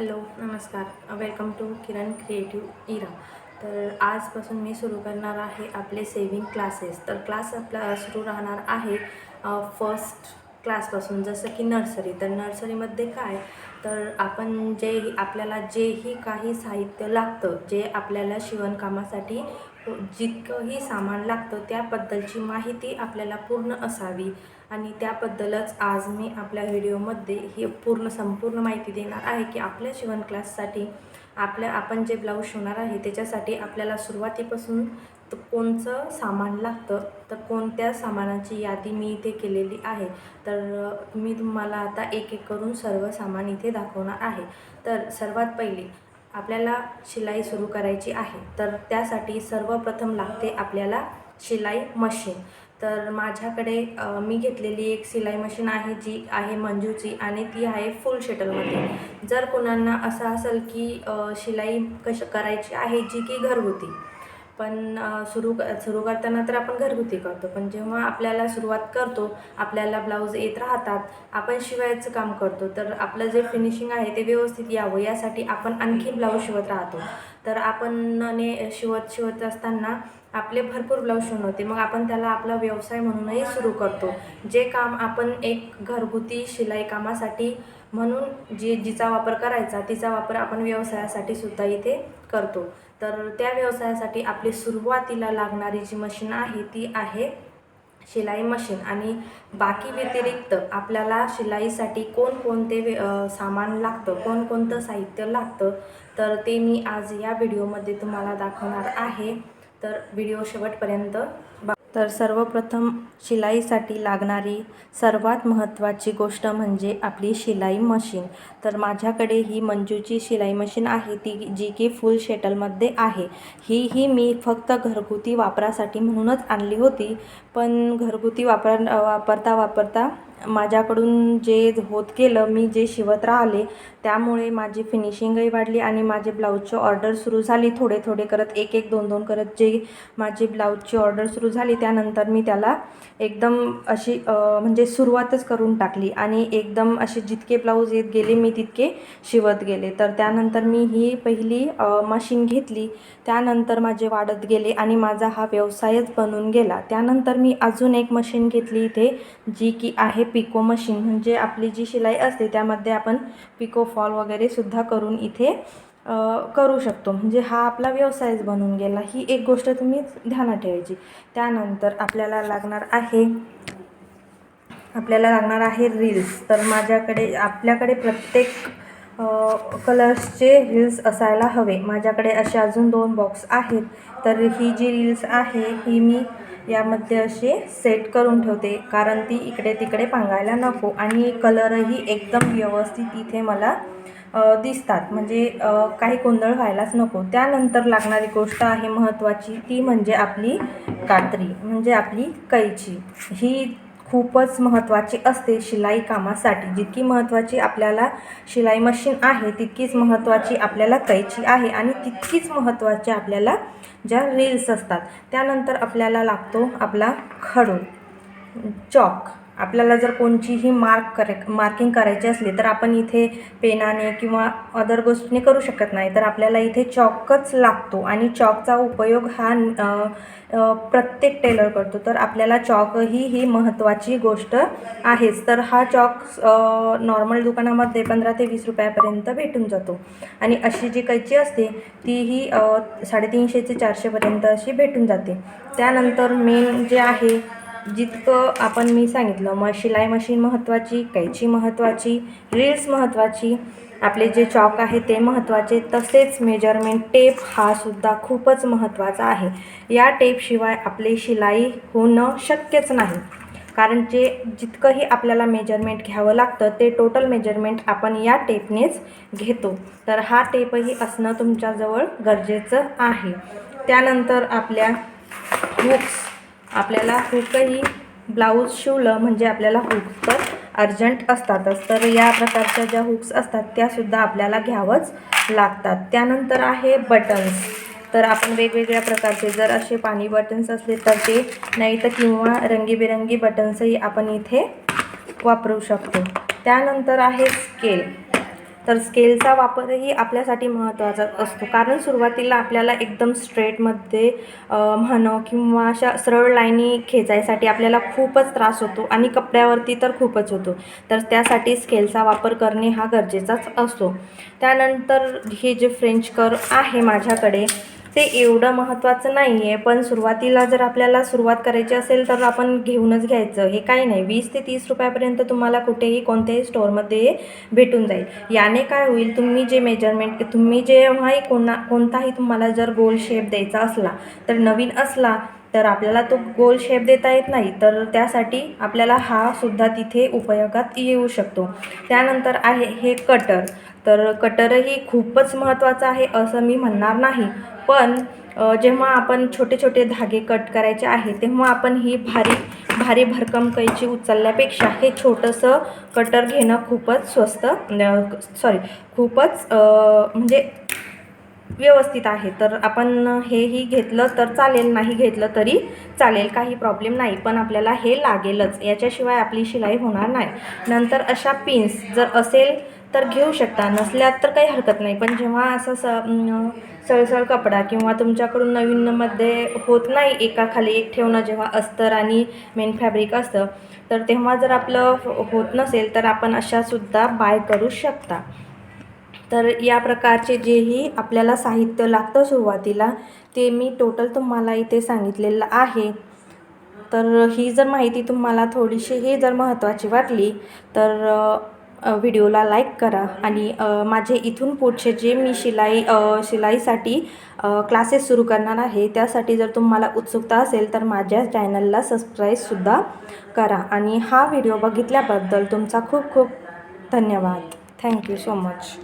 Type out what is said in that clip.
Hello नमस्कार. Welcome to Kiran creative era. तर आजपासून मी सुरू करणार आहे आपले सेविंग क्लासेस तर क्लास आपला सुरू राहणार आहे फर्स्ट क्लासपासून जसं की नर्सरी तर नर्सरीमध्ये काय? तर आपण जे आपल्याला जेही काही साहित्य लागतं जे आपल्याला शिवणकामासाठी जितकंही सामान लागतं त्याबद्दलची माहिती आपल्याला पूर्ण असावी. आणि त्याबद्दलच आज मी आपल्या व्हिडिओमध्ये ही पूर्ण संपूर्ण माहिती देणार आहे की आपल्या शिवण क्लाससाठी आपल्या आपण जे ब्लाऊज शिवणार आहे त्याच्यासाठी आपल्याला सुरुवातीपासून कोणचं सामान लागतं तर कोणत्या सामानाची यादी मी इथे केलेली आहे. तर मी तुम्हाला आता एक एक करून सर्व सामान इथे दाखवणार आहे. तर सर्वात पहिली आपल्याला शिलाई सुरू करायची आहे. तर त्यासाठी सर्वप्रथम लागते आपल्याला शिलाई मशीन. तर माझ्याकडे मी घेतलेली एक शिलाई मशीन आहे जी आहे मंजूची आणि ती आहे फुल शटलमध्ये. जर कुणांना असं असेल की शिलाई कश करायची आहे जी की घरगुती पण सुरू क सुरू करताना तर आपण घरगुती करतो. पण जेव्हा आपल्याला सुरुवात करतो आपल्याला ब्लाऊज येत राहतात आपण शिवायचं काम करतो. तर आपलं जे फिनिशिंग आहे ते व्यवस्थित यावं. यासाठी आपण आणखी ब्लाऊज शिवत राहतो. तर आपण ने शिवत शिवत असताना आपले भरपूर ब्लाऊज शिवून होते. मग आपण त्याला आपला व्यवसाय म्हणूनही सुरू करतो. जे काम आपण एक घरगुती शिलाई कामासाठी म्हणून जी जिचा वापर करायचा तिचा वापर आपण व्यवसायासाठी सुद्धा इथे करतो. तर त्या व्यवसायासाठी आपली सुरुवातीला लागणारी जी मशीन आहे ती आहे शिलाई मशीन. आणि बाकी व्यतिरिक्त आपल्याला शिलाईसाठी कोणकोणते वे सामान लागतं कोणकोणतं साहित्य लागतं तर ते मी आज या व्हिडिओमध्ये तुम्हाला दाखवणार आहे. तर व्हिडिओ शेवटपर्यंत बा तर सर्वप्रथम शिलाईसाठी लागणारी सर्वात महत्त्वाची गोष्ट म्हणजे आपली शिलाई मशीन. तर माझ्याकडे ही मंजूची शिलाई मशीन आहे ती जी की फुल शेटलमध्ये आहे. ही ही मी फक्त घरगुती वापरासाठी म्हणूनच आणली होती पण घरगुती वापर वापरता वापरता माझ्याकडून जे होत गेलं मी जे शिवत राहिले त्यामुळे माझी फिनिशिंगही वाढली आणि माझे ब्लाऊजची ऑर्डर सुरू झाली. थोडे थोडे करत एक एक दोन दोन करत जे माझी ब्लाऊजची ऑर्डर सुरू झाली त्यानंतर मी त्याला एकदम अशी म्हणजे सुरुवातच करून टाकली आणि एकदम असे जितके ब्लाऊज येत गेले मी तितके शिवत गेले. तर त्यानंतर मी ही पहिली मशीन घेतली. त्यानंतर माझे वाढत गेले आणि माझा हा व्यवसायच बनून गेला. त्यानंतर मी अजून एक मशीन घेतली इथे जी की आहे पिको मशीन म्हणजे आपली जी शिलाई असते त्यामध्ये आपण पिको फॉल वगैरे सुद्धा करून इथे करू शकतो. म्हणजे हा आपला व्यवसायच बनून गेला. ही एक गोष्ट तुम्ही ध्यानात ठेवायची. त्यानंतर आपल्याला लागणार आहे आपल्याला लागणार आहे रील्स तर माझ्याकडे आपल्याकडे प्रत्येक कलर्सचे रील्स असायला हवे. माझ्याकडे असे अजून दोन बॉक्स आहेत. तर ही जी रील्स आहे ही मी यामध्ये असे सेट करून ठेवते. कारण ती इकडे तिकडे पांगायला नको. आणि कलरही एकदम व्यवस्थित इथे मला दिसतात. म्हणजे काही गोंधळ व्हायलाच नको. त्यानंतर लागणारी गोष्ट आहे महत्त्वाची. ती म्हणजे आपली कात्री. म्हणजे आपली कैची. ही खूपच महत्त्वाची असते शिलाई कामासाठी. जितकी महत्त्वाची आपल्याला शिलाई मशीन आहे तितकीच महत्त्वाची आपल्याला कैची आहे आणि तितकीच महत्त्वाची आपल्याला ज्या रील्स असतात. त्यानंतर आपल्याला लागतो आपला खडू चॉक. आपल्याला जर कोणचीही मार्क करे मार्किंग करायची असली तर आपण इथे पेनाने किंवा अदर गोष्टीने करू शकत नाही. तर आपल्याला इथे चॉकच लागतो आणि चॉकचा उपयोग हा प्रत्येक टेलर करतो. तर आपल्याला चॉकही ही महत्त्वाची गोष्ट आहेच. तर हा चॉक नॉर्मल दुकानामध्ये पंधरा ते वीस रुपयापर्यंत भेटून जातो. आणि अशी जी कैची असते तीही साडेतीनशे ते चारशेपर्यंत अशी भेटून जाते. त्यानंतर मेन जे आहे जितकं आपण मी सांगितलं मग शिलाई मशीन महत्त्वाची कैची महत्त्वाची रील्स महत्त्वाची आपले जे चॉक आहे ते महत्त्वाचे तसेच मेजरमेंट टेप हा सुद्धा खूपच महत्त्वाचा आहे. या टेपशिवाय आपली शिलाई होणं शक्यच नाही. कारण जे जितकंही आपल्याला मेजरमेंट घ्यावं लागतं ते टोटल मेजरमेंट आपण या टेपनेच घेतो. तर हा टेपही असणं तुमच्याजवळ गरजेचं आहे. त्यानंतर आपल्या हुक्स आपल्याला हुकही ब्लाऊज शिवलं म्हणजे आपल्याला हुक तर अर्जंट असतातच. तर या प्रकारच्या ज्या हुक्स असतात त्यासुद्धा आपल्याला घ्यावंच लागतात. त्यानंतर आहे बटन्स तर आपण वेगवेगळ्या प्रकारचे जर असे पाणी बटन्स असले तर ते नाही तर किंवा रंगीबेरंगी बटन्सही आपण इथे वापरू शकतो. त्यानंतर आहे स्केल तर स्केलचा वापरही आपल्यासाठी महत्त्वाचा असतो. कारण सुरुवातीला आपल्याला एकदम स्ट्रेटमध्ये म्हणं किंवा अशा सरळ लाईनी खेचायसाठी आपल्याला खूपच त्रास होतो आणि कपड्यावरती तर खूपच होतो. तर त्यासाठी स्केलचा वापर करणे हा गरजेचाच असतो. त्यानंतर हे जे फ्रेंच कर आहे माझ्याकडे ते एवढं महत्त्वाचं नाही आहे पण सुरुवातीला जर आपल्याला सुरुवात करायची असेल तर आपण घेऊनच घ्यायचं. हे काही नाही. वीस ते तीस रुपयापर्यंत तुम्हाला कुठेही कोणत्याही स्टोअरमध्ये भेटून जाईल. याने काय होईल तुम्ही जे मेजरमेंट तुम्ही जेव्हाही कोणा कोणताही तुम्हाला जर गोल शेप द्यायचा असला तर नवीन असला तर आपल्याला तो गोल शेप देता येत नाही. तर त्यासाठी आपल्याला हा सुद्धा तिथे उपयोगात येऊ शकतो. त्यानंतर आहे हे कटर. तर कटरही खूपच महत्त्वाचं आहे असं मी म्हणणार नाही. पण जेव्हा आपण छोटे छोटे धागे कट करायचे आहे तेव्हा आपण ही भारी भारी भरकम कैची उचलल्यापेक्षा हे छोटंसं कटर घेणं खूपच स्वस्त सॉरी खूपच म्हणजे व्यवस्थित आहे. तर आपण हेही घेतलं तर चालेल नाही घेतलं तरी चालेल काही प्रॉब्लेम नाही. पण आपल्याला हे लागेलच. याच्याशिवाय आपली शिलाई होणार नाही. नंतर अशा पिन्स जर असेल तर घेऊ शकता. नसल्यात तर काही हरकत नाही. पण जेव्हा असं स सळसळ कपडा किंवा तुमच्याकडून नवीनमध्ये होत नाही एकाखाली एक ठेवणं जेव्हा अस्तर आणि मेन फॅब्रिक असतं तर तेव्हा जर आपलं होत नसेल तर आपण अशासुद्धा बाय करू शकता. तर या प्रकारचे जेही आपल्याला साहित्य लागतं सुरुवातीला ते मी टोटल तुम्हाला इथे सांगितलेलं आहे. तर ही जर माहिती तुम्हाला थोडीशी ही जर महत्त्वाची वाटली तर व्हिडिओला लाईक करा आणि माझे इथून पुढचे जे मी शिलाई शिलाईसाठी क्लासेस सुरू करणार आहे त्यासाठी जर तुम्हाला उत्सुकता असेल तर माझ्या चॅनलला सबस्क्राईबसुद्धा करा. आणि हा व्हिडिओ बघितल्याबद्दल तुमचा खूप खूप धन्यवाद. Thank you so much.